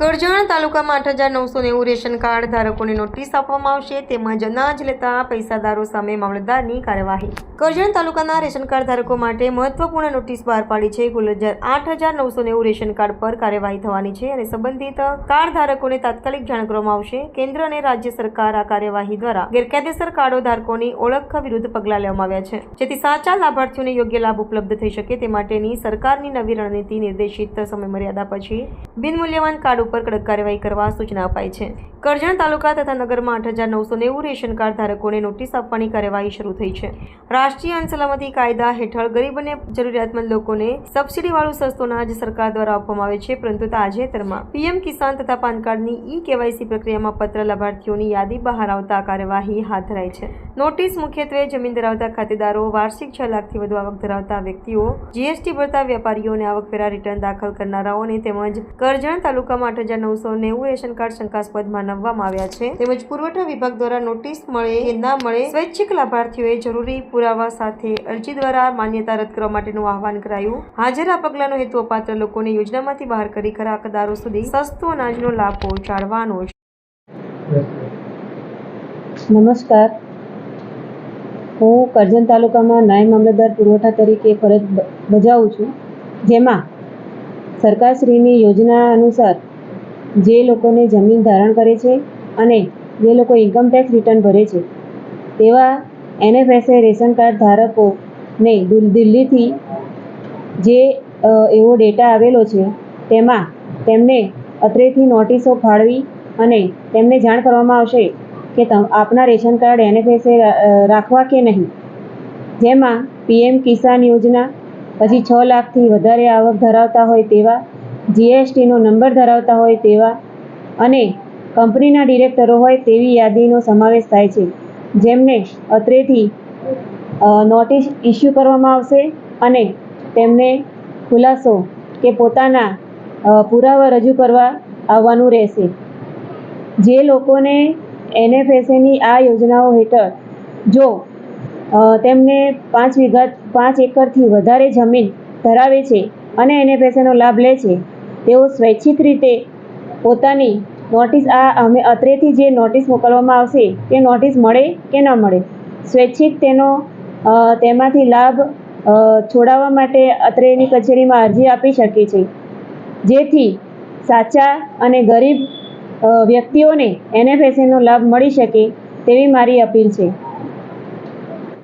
કરજણ તાલુકામાં આઠ હજાર નવસો નેવું રેશન કાર્ડ ધારકોને નોટિસ આપવામાં આવશે તેમજ અનાજ લેતા પૈસાદારો સામે મામલતદારની કાર્યવાહી. કરજણ તાલુકાના રેશન કાર્ડ ધારકો માટે મહત્વપૂર્ણ નોટિસ બહાર પાડી છે. કુલ આઠ હજાર નવસો નેવું રેશન કાર્ડ પર કાર્યવાહી થવાની છે અને સંબંધિત કાર્ડ ધારકોને તાત્કાલિક જાણ કરવામાં આવશે. કેન્દ્ર અને રાજ્ય સરકાર આ કાર્યવાહી દ્વારા ગેરકાયદેસર કાર્ડો ધારકોની ઓળખ વિરુદ્ધ પગલાં લેવામાં આવ્યા છે. જેથી સાચા લાભાર્થીઓને યોગ્ય લાભ ઉપલબ્ધ થઈ શકે તે માટેની સરકારની નવી રણનીતિ નિર્દેશિત સમયમર્યાદા પછી બિનમૂલ્યવાન કાર્ડ ઉપર કડક કાર્યવાહી કરવા સૂચના અપાઈ છે. કરજણ તાલુકા તથા નગરમાં આઠ હજાર નવસો નેવું રેશન કાર્ડ ધારકોને નોટિસ આપવાની કાર્યવાહી શરૂ થઈ છે. રાષ્ટ્રીય અન્ન સલામતી કાયદા હેઠળ ગરીબ અને જરૂરિયાતમંદ લોકોને સબસિડીવાળું સસ્તો અનાજ સરકાર દ્વારા આપવામાં આવે છે, પરંતુ તાજેતરમાં પીએમ કિસાન તથા પાન કાર્ડની ઈ કેવાયસી પ્રક્રિયામાં પત્ર લાભાર્થીઓની યાદી બહાર આવતા કાર્યવાહી હાથ ધરાઈ છે. નોટિસ મુખ્યત્વે જમીન ધરાવતા ખાતેદારો, વાર્ષિક છ લાખથી વધુ આવક ધરાવતા વ્યક્તિઓ, જીએસટી ભરતા વેપારીઓ અને આવકવેરા રિટર્ન દાખલ કરનારાઓને તેમજ કરજણ તાલુકામાં આઠ હજાર નવસો નેવું રેશન કાર્ડ શંકાસ્પદમાં નવવામાં આવ્યા છે. તેમજ પુરવઠા વિભાગ દ્વારા નોટિસ મળે કે ના મળે સ્વૈચ્છિક લાભાર્થીઓએ જરૂરી પુરાવા સાથે અરજી દ્વારા માન્યતા રદ કરવા માટેનું આહવાન કરાયું. હાજર આ પગલાંનો હેતુ અપાત્ર લોકોને યોજનામાંથી બહાર કરી ખરા હકદારો સુધી સસ્તો અનાજનો લાભ પહોંચાડવાનો નમસ્કાર. હું કરજણ તાલુકામાં નાયબ મામલતદાર પુરવઠા તરીકે ફરજ બજાવું છું. જેમાં સરકારશ્રીની યોજના અનુસાર જે લોકોને જમીન ધારણ કરે છે અને જે લોકો ઇન્કમટેક્સ રિટર્ન ભરે છે. તેવા એનએફએસએ રેશન કાર્ડ ધારકોને દિલ્હીથી જે એવો ડેટા આવેલો છે, તેમાં તેમને અત્રેથી નોટિસો ફાળવી અને તેમને જાણ કરવામાં આવશે કે આપના રેશન કાર્ડ એનએફએસએ રાખવા કે નહીં. જેમાં પીએમ કિસાન યોજના, પછી છ લાખથી વધારે આવક ધરાવતા હોય તેવા જીએસટીનો નંબર ધરાવતા હોય તેવા અને કંપનીના ડિરેક્ટરો હોય તેવી યાદીનો સમાવેશ થાય છે. જેમને અત્રેથી નોટિસ ઇસ્યુ કરવામાં આવશે અને તેમને ખુલાસો કે પોતાના પુરાવા રજૂ કરવા આવવાનું રહેશે. જે લોકોને એનએફએસએની આ યોજનાઓ હેઠળ જો તેમને પાંચ વીઘા, પાંચ એકરથી વધારે જમીન ધરાવે છે અને એનએફએસએનો લાભ લે છે તેઓ સ્વૈચ્છિક રીતે પોતાની નોટિસ આ અમે અત્રેથી જે નોટિસ મોકલવામાં આવશે, તે નોટિસ મળે કે ન મળે? સ્વૈચ્છિક તેનો તેમાંથી લાભ છોડાવવા માટે અત્રેની કચેરીમાં અરજી આપી શકે છે. જેથી સાચા અને ગરીબ વ્યક્તિઓને એનએફએસએનો લાભ મળી શકે તેવી મારી અપીલ છે.